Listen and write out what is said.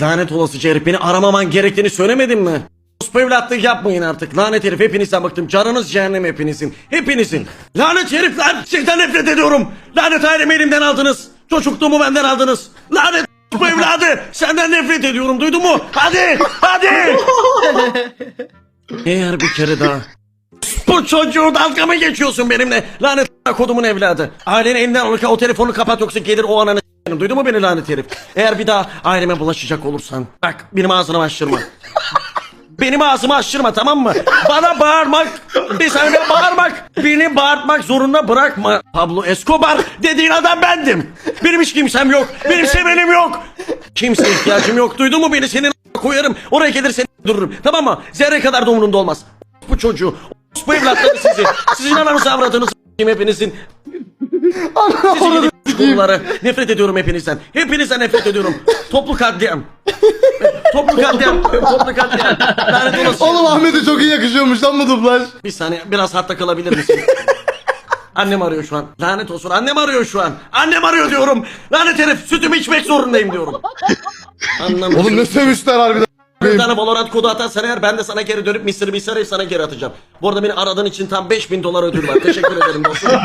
Lanet olası herif beni aramaman gerektiğini söylemedim mi? Ospu evlatlık yapmayın artık. Lanet herif hepinizden bıktım. Canınız cehennem hepinizin. Hepinizin. Lanet herifler sizden nefret ediyorum. Lanet ailemi elimden aldınız. Çocukluğumu benden aldınız. Lanet bu evladı senden nefret ediyorum duydun mu? Hadi hadi. Eğer bir kere daha bu çocuğu dalga mı geçiyorsun benimle? Lanet kodumun evladı. Ailenin elinden alırken o telefonu kapat yoksa gelir o ananı s**erim. Duydun mu beni lanet herif? Eğer bir daha aileme bulaşacak olursan bak benim ağzını açtırma. Benim ağzımı açtırma tamam mı? Bana bağırmak, bir saniye bağırmak, beni bağırtmak zorunda bırakma. Pablo Escobar dediğin adam bendim. Benim hiç kimsem yok, benim sevenim yok. Kimseye ihtiyacım yok. Duydun mu beni senin koyarım. Oraya gelir seni dururum. Tamam mı? Zerre kadar da umurumda olmaz. Bu çocuğu, bu evlatları sizi, sizin ananızı avradınız hepinizin. Sizin gidip çukurları. Nefret ediyorum hepinizden. Hepinizden nefret ediyorum. Toplu katliam. Toplu katliam. Toplu katliam. Lanet olası. Oğlum Ahmet'e çok iyi yakışıyormuş lan bu dublaj. Bir saniye biraz hatta kalabilir misin? Annem arıyor şu an. Lanet olsun. Annem arıyor şu an. Annem arıyor diyorum. Lanet herif sütümü içmek zorundayım diyorum. Anlamadım. Oğlum ne sevmişler harbiden. Bir tane Valorant kodu atarsan eğer ben de sana geri dönüp Mr. Beast'e sana geri atacağım. Bu arada beni aradığın için tam 5000 dolar ödül var. Teşekkür ederim dostum.